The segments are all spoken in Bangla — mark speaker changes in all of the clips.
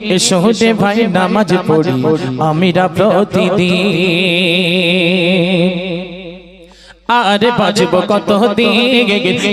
Speaker 1: এসো রে ভাই নামাজ পড়ি। আমিরা প্রতিদিন। আরে বাজব কত দিন?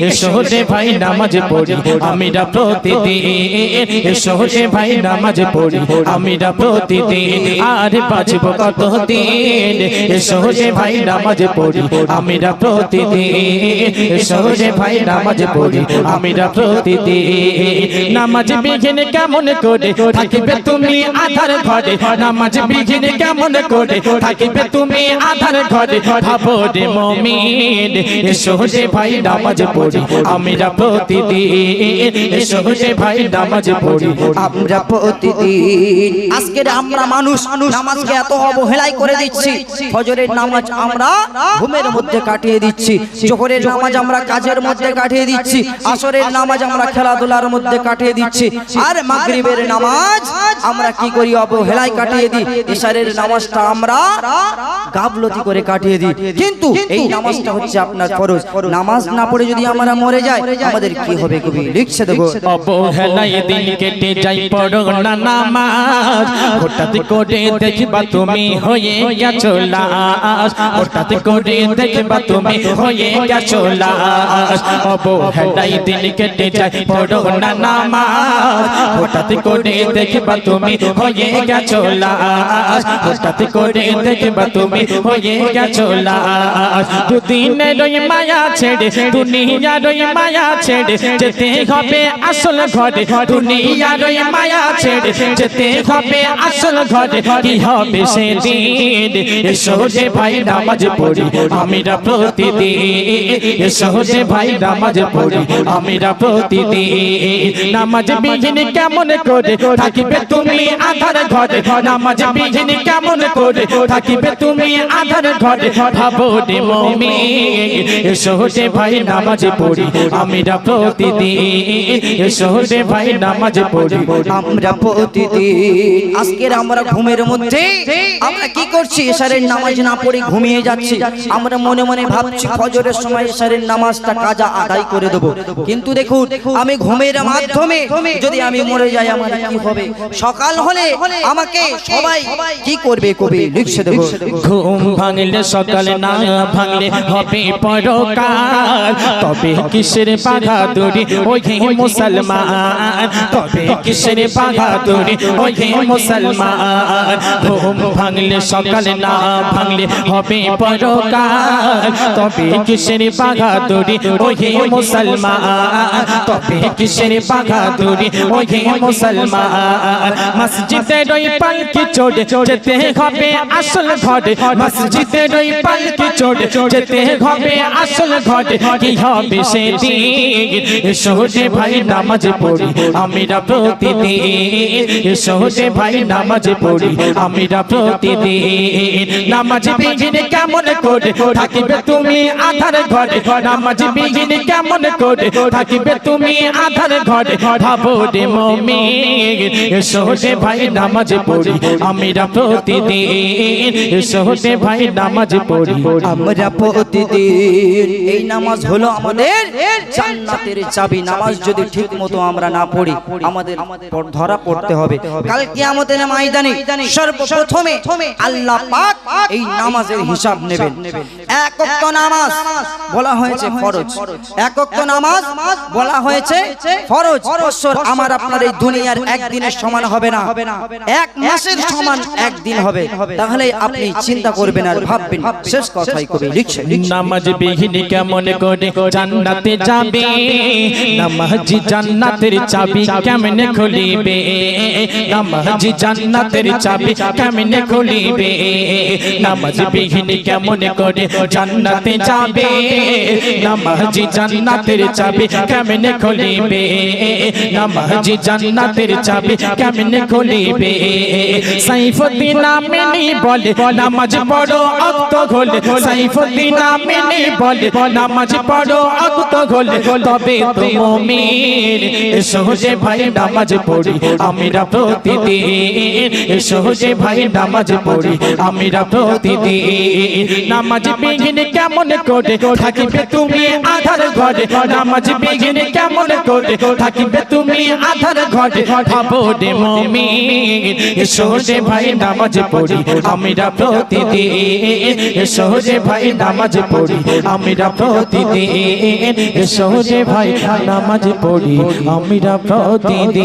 Speaker 1: এসো ভাই, নামাজ পড়ি। আমিরা প্রতিদিন। এসো ভাই, নামাজ পড়ি। আমিরা প্রতিদিন। আরে বাজব কত দিন? এসো ভাই, নামাজ পড়ি। আমিরা প্রতিদিন। এসো ভাই, নামাজ পড়ি। আমিরা প্রতিদিন। নামাজ বিঘিন কেমন করে থাকিবে তুমি আধার ঘরে? নামাজ বিঘিন কেমন করে থাকিবে তুমি আধার ঘরে? ভাবো রে এসো রে ভাই নামাজ পড়ি। আমিরা প্রতিদিন এসো ভাই নামাজ পড়ি।
Speaker 2: আমরা প্রতিদিন। আজকের আমরা মানুষ নামাজকে এত অবহেলাই করে দিচ্ছি। ফজরের নামাজ আমরা ঘুমের মধ্যে কাটিয়ে দিচ্ছি। জোহরের নামাজ আমরা কাজের মধ্যে কাটিয়ে দিচ্ছি। আসরের নামাজ আমরা খেলাধুলার মধ্যে কাটিয়ে দিচ্ছি। আর মাগরিবের নামাজ আমরা কি করি? অবহেলাই কাটিয়ে দিই। ইশারের নামাজটা আমরা গাবলতি করে কাটিয়ে দিই। কিন্তু এই নামাজটা হচ্ছে আপনার ফরজ। নামাজ না পড়ে যদি আমরা মরে যাই, আমাদের কি হবে কবি? লিখছে দেখো।
Speaker 1: অবহেলায় দিন কেটে যাই পড়ো না নামাজ। হঠাৎ করে দেখবা তুমি হয়ে গেছো লাশ। হঠাৎ করে দেখবা তুমি হয়ে গেছো লাশ। অবহেলায় দিন কেটে যাই পড়ো না নামাজ। হঠাৎ করে দেখবা তুমি হয়ে গেছো লাশ। হঠাৎ করে দেখবা তুমি হয়ে গেছো লাশ। দুদিনের ওই মায়া ছেড়ে দুনিয়ার ওই মায়া ছেড়ে, যেতে হবে আসল ঘরে দুনিয়ার ওই মায়া ছেড়ে, যেতে হবে আসল ঘরে, কি হবে সেদিন? এসো রে ভাই নামাজ পড়ি, আমিরা প্রতিদিন। রে ভাই নামাজ পড়ি, আমিরা প্রতিদিন। নামাজ বিঘিন কেমন করে থাকিবে তুমি আধার ঘরে? নামাজ বিঘিন কেমন করে থাকিবে তুমি আধার ঘরে? ভাবো মমি এসো রে ভাই নামাজ পড়ি আমিরা প্রতিদিন এসো রে ভাই নামাজ পড়ি।
Speaker 2: আমরা প্রতিদিন আজকের আমরা ঘুমের মধ্যে আমরা কি করছি? এশারের নামাজ না পড়ে ঘুমিয়ে যাচ্ছি। আমরা মনে মনে ভাবছি ফজরের সময় এশারের নামাজটা কাজা আদায় করে দেব। কিন্তু দেখুন আমি ঘুমের মাধ্যমে যদি আমি মরে যাই আমার কি হবে? সকাল হলে আমাকে সবাই কি করবে কবি? লিখছে দেখো
Speaker 1: ঘুম ভাঙলে সকালে না ভাঙলে হবে পরকাল তবে কিসের বাহাদুরি ওই মুসলমান। তবে কিসের বাহাদুরি ওই মুসলমান। ঘুম ভাঙলে, সকালে না ভাঙলে হবে পরকাল তবে কিসের বাহাদুরি ওই মুসলমান। তবে কিসের বাহাদুরি ওই মুসলমান। মসজিদের ওই পালকি চড়ে যেতে হবে আসল ঘরে। মসজিদের ওই পালকি চড়ে যেতে হবে আসল ঘরে কি হবে সেদিন? রে ভাই নামাজ পড়ি। আমিরা প্রতিদিন। রে ভাই নামাজ পড়ি। আমিরা প্রতিদিন। নামাজ বিঘিন কেমন করে থাকিবে তুমি আধার ঘরে? নামাজ বিঘিন কেমন করে থাকিবে তুমি আধার ঘরে? ভাবো রে মমি রে ভাই নামাজ পড়ি। আমিরা প্রতিদিন। রে ভাই নামাজ পড়ি।
Speaker 2: আমরা প্রতিদিন। এই নামাজ হলো আমাদের জান্নাতের চাবি। নামাজ যদি আমরা না পড়ি, আমাদের ধরা পড়তে হবে। ময়দানে সর্বপ্রথমে আল্লাহ পাক এই নামাজের হিসাব নেবেন। নামাজ বলা হয়েছে ফরজ। নামাজ বলা হয়েছে ফরজ। বছর আমার আপনার এই দুনিয়ার একদিনের সমান হবে না। এক মাসের সমান একদিন হবে। তাহলে আপনি চিন্তা করবেন আর ভাববেন। শেষ কথাই কবি লিখছে
Speaker 1: নামাজ বিহীন কেমন করে? জান্নাতে যাবে। নামাজ জান্নাতের চাবি কেমনে খুলিবে? নামাজ জান্নাতের চাবি কেমনে খুলিবে? নামাজ বিহীন কেমন করে? জান্নাতে যাবে। নামাজ জান্নাতের চাবি কেমনে খুলিবে? নামাজ জান্নাতের চাবি কেমনে খুলিবে? সাইফুদ্দিন আমিনী বলে, নামাজ পড়ো অক্ত ঘোলে। সাইফুদ্দিন আমিনী বলে, নামাজ পড়ো তবে এসো ভাই নামাজ পড়ি। আমিরা প্রতিদিন যে ভাই নামাজ পড়ি। প্রতিদিন, নামাজ বিঘিন কেমন করে? থাকিবে তুমি আধার ঘরে। নামাজ বিঘিন কেমন করে? থাকিবে তুমি আধার ঘরে। ভাবো রে রে ভাই নামাজ পড়ি। প্রতিদিন রে ভাই নামাজ পড়ি। আমরা প্রতিদিন এসো ভাই নামাজ পড়ি। আমরা প্রতিদিন।